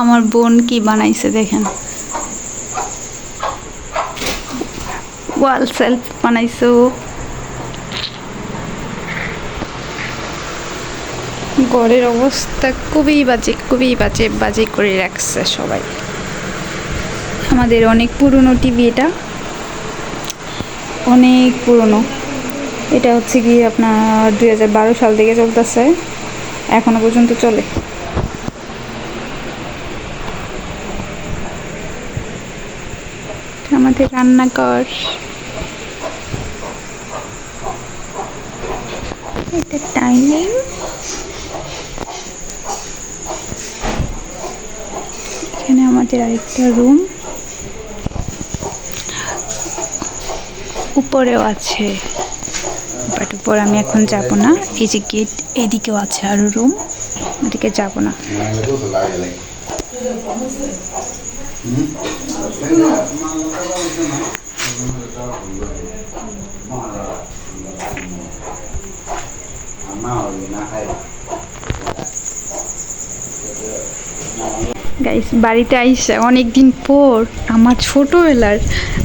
আমার বোন কি বানাইছে দেখেন। ওয়াল সেলফ বানাইছো ঘরের অবস্থা খুবই বাজে খুবই বাজে বাজে করে রাখছে সবাই। আমাদের অনেক পুরনো টিভি এটা। অনেক পুরনো। এটা হচ্ছে কি আপনার দুই হাজার বারো সাল থেকে চলতেছে। এখনও পর্যন্ত চলে। এটা আমাদের রান্নাঘর এটা ডাইনিং এখানে আমাদের আরেকটা রুম উপরেও আছে। বাট উপর আমি এখন যাব না। এই যে গেট এদিকেও আছে আরও রুম ওদিকে যাব না। গাইস বাড়িতে আইসে অনেক দিন পর আমার ছোটোবেলার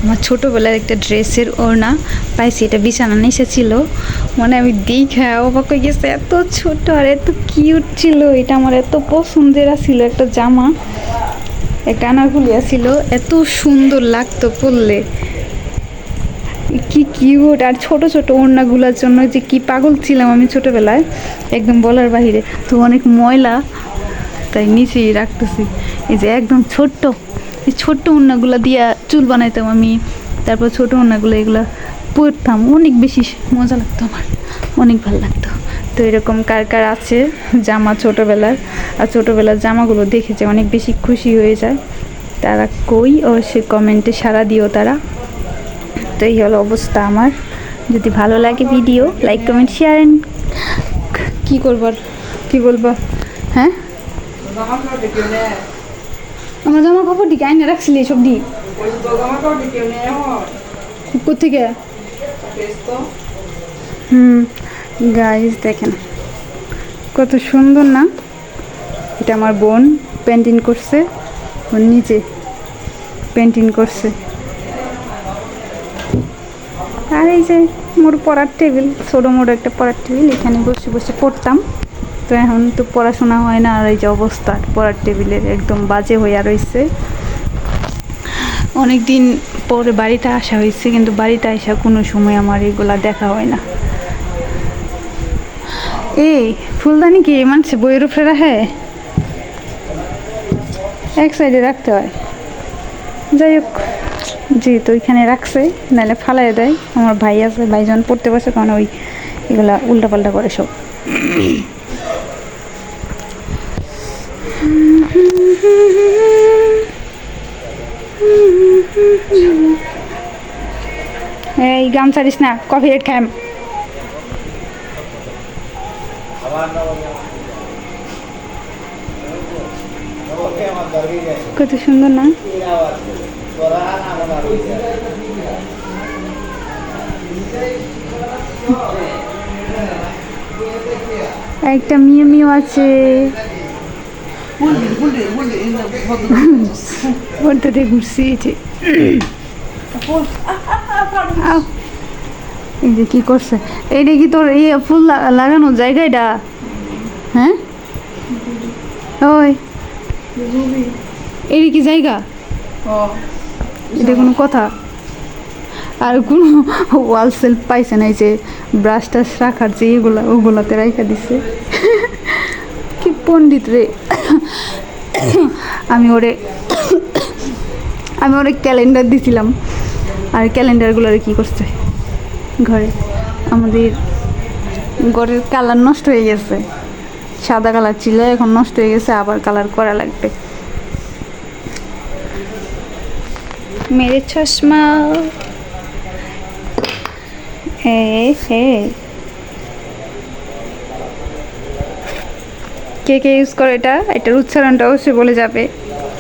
আমার ছোটোবেলার একটা ড্রেসের ওড়না পাইছি, এটা বিছানা নিচে ছিল। মানে আমি দেখে অবাক হয়ে গেছে, এত ছোট আর এত কিউট ছিল, এটা আমার এত পছন্দের ছিল একটা জামা। একটা আনারকুলিয়া ছিল, এত সুন্দর লাগতো পরলে কি কিউট, আর ছোট ছোট ওড়নাগুলোর জন্য যে কি পাগল ছিলাম আমি ছোটবেলায়, একদম বলার বাহিরে। তো অনেক ময়লা, তাই নিচেই রাখতেছি। এই যে একদম ছোট্ট, এই ছোট্ট ওড়নাগুলো দিয়া চুল বানাইতাম আমি, তারপর ছোট ওড়নাগুলো এগুলো পরতাম। অনেক বেশি মজা লাগতো আমার, অনেক ভালো লাগতো। তো এরকম কার কার আছে জামা ছোটোবেলার আর ছোটোবেলার জামাগুলো দেখেছে, অনেক বেশি খুশি হয়ে যায়। তারা কই ও সে কমেন্টে সাড়া দিও তারা। তো এই হলো অবস্থা আমার। যদি ভালো লাগে video, like, comment share and কী করবার কী বলব? হ্যাঁ? আমার জামা কাপড় দিকে আইনে রাখছিলি সব দি? কোথেকে হুম। গাইজ দেখেন। কত সুন্দর না? এটা আমার বোন পেন্টিং করছে। ওর নিচে পেন্টিং করছে। আর এই যে মোর পড়ার টেবিল, ছোটো মোটো একটা পড়ার টেবিল, এখানে বসে বসে পড়তাম। তো এখন তো পড়াশোনা হয় না, আর এই যে অবস্থা, পড়ার টেবিলের একদম বাজে হইয়া রয়েছে। অনেক দিন পরে বাড়িতে আসা হয়েছে, কিন্তু বাড়িতে আসা কোনো সময় আমার এগুলা দেখা হয় না। এই, ফুলদানি কি মানছে? বইয়ের উপরে রাখে? এক সাইডে রাখতে হয়। যাই হোক জি তো ওইখানে রাখছে, নাহলে ফালাই দেয়। আমার ভাই আছে, ভাইজন পড়তে বসে কারণ ওই এগুলা উল্টাপাল্টা করে সব। এই গাম ছাড়িস না, কফি রেট খাম কত সুন্দর না? একটা মিউ মিউ আছে। ঘুরছি এই যে। কি করছে? এইটা কি তোর এই ফুল লাগা- লাগানোর জায়গা এটা হ্যাঁ? ওই। এইটা কি জায়গা? এটা কোনো কথা? আর কোনো ওয়াল সেলফ পাইছে না এই যে ব্রাশ টাশ রাখার যে এগুলা ওগুলাতে রাইখা দিছে। কি পণ্ডিত রে। আমি ওরে আমি ওরে ক্যালেন্ডার দিছিলাম। আর ক্যালেন্ডারগুলোরে কি করছে? ঘরে। আমাদের ঘরের কালার নষ্ট হয়ে গেছে। সাদা কালার ছিল, এখন নষ্ট হয়ে গেছে, আবার কালার করা লাগবে। মেরে চশমা। হে হে। কে কে ইউজ করে এটা? এটার উচ্চারণটা অবশ্যই বলে যাবে।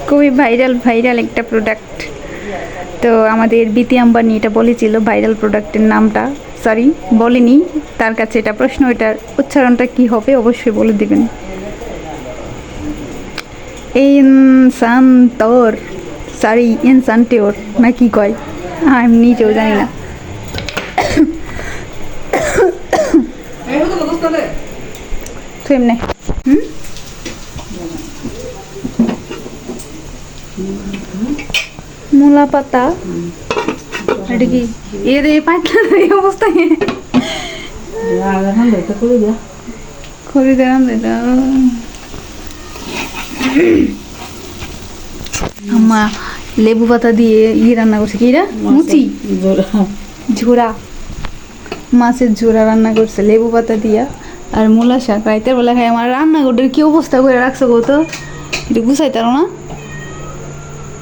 খুবই ভাইরাল ভাইরাল একটা প্রোডাক্ট তো আমাদের বিতি আম্বানি এটা বলেছিল ভাইরাল প্রোডাক্টের নামটা। সরি বলেনি। তার কাছে এটা প্রশ্ন এটার উচ্চারণটা কি হবে অবশ্যই বলে দিবেন। এই উম, ইনসান্তর সরি ইনসান্টেওর না কি কয়? আমি নিজেও জানি না। মূলা পাতা এটা কি? এর এই পাতলা এই অবস্থায় করে দিলাম এটা আম্মা লেবু পাতা দিয়ে ইয়ে রান্না করছে কি মুচি? ঝোড়া। মাছের ঝোড়া রান্না করছে লেবু পাতা দিয়া। আর মূলা শাক রাইতের বেলা খাই আমার রান্নাঘরটার কি অবস্থা করে রাখছো গো তো? এটা গুছাই তারো না?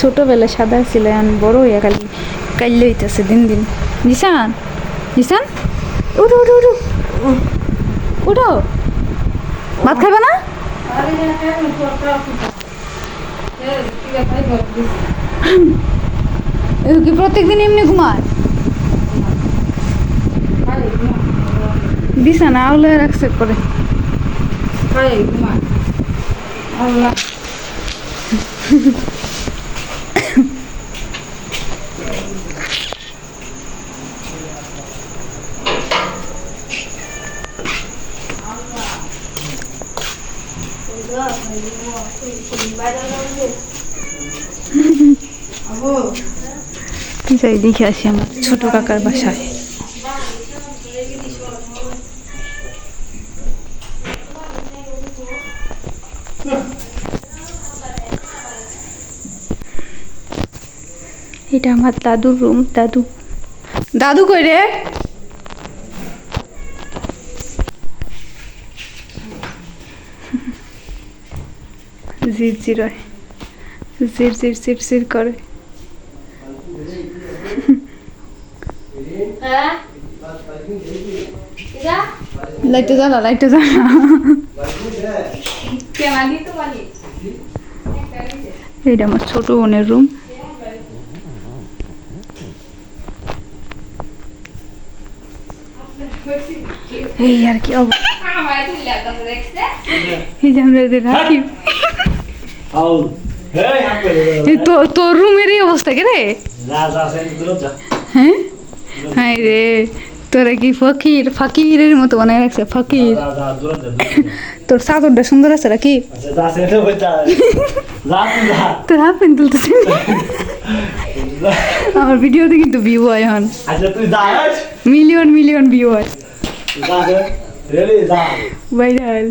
ছোটবেলায় সাদা ছিল এখন বড় হইয়া খালি কাইলে হইতেছে দিন দিন। জিসান জিসান উঠো উঠো উঠো। উঠো। ভাত খাবে না? কি প্রত্যেকদিন এমনি ঘুমায়? বিছানা আউলে রাখছে করে যাই, দেখে আসি আমার, ছোট কাকার বাসায়। এটা আমার দাদুর রুম দাদু। দাদু কই রে? জির জির হয়। জির জির জির করে। লাইটটা জ্বালা লাইটটা জ্বালা। এইটা আমার ছোট বোনের রুম এই আর কি অবস্থা এই যে আমরা রাখি। তো তোর রুমের এই অবস্থা কে রে? হ্যাঁ? হাই রে তোরা কি ফকির? ফকিরের মতো বানায় রাখছে ফকির। তোর চাদরটা সুন্দর আছে নাকি? তোর হাফ প্যান্ট তুলতেছে। আমার ভিডিওতে কিন্তু ভিউ হয় এখন আচ্ছা মিলিয়ন মিলিয়ন ভিউ হয়। ভাইরাল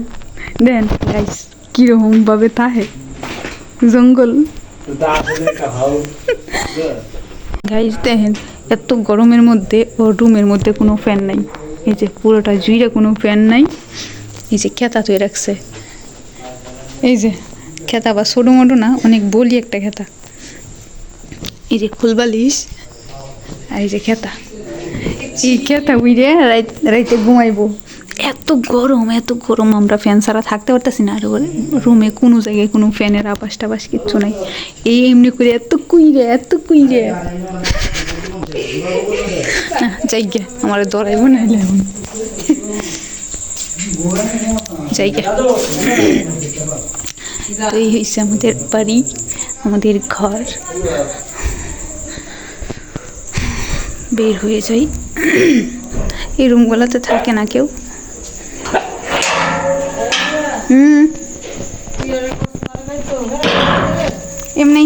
দেন গাইস কীরকম ভাবে তাহে। জঙ্গল। খাও দেখেন, এত গরমের মধ্যে ওর রুমের মধ্যে কোনো ফ্যান নাই। এই যে পুরোটা জুইরা কোনো ফ্যান নাই। এই যে খেতা তুই রাখছে। এই যে খেতা বা ছোটো মোটো না, অনেক বলি একটা খেতা। এই যে ফুলবালিশ আর এই যে খেতা। এই খেতা উইরে রাইতে ঘুমাইবো। এত গরম এত গরম আমরা ফ্যান ছাড়া থাকতে পারতেছি না। আর রুমে কোনো জায়গায় কোনো ফ্যানের আবাস টাবাস কিচ্ছু নাই। এই এমনি করে এত কুইরে এত কুইরে। না, যাই গে, আমার দৌড়াইব না এখন যাই গে। তো এই হয়েছে আমাদের বাড়ি, আমাদের ঘর। বের হয়ে যাই। এই রুমগুলোতে থাকে না কেউ। এমনি।